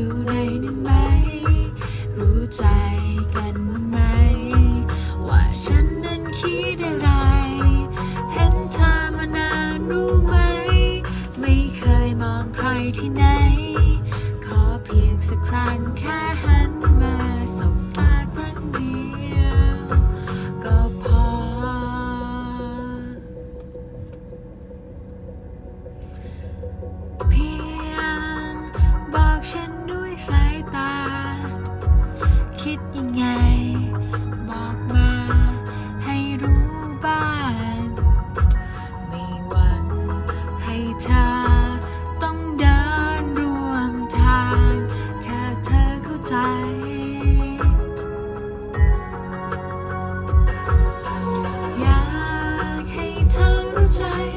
อยู่ในนั้นไหม รู้ใจกันไหม ว่าฉันนั้นคิดอะไร เห็นเธอมานานรู้ไหม ไม่เคยมองใครที่ไหน ขอเพียงสักครั้ง คิดยังไง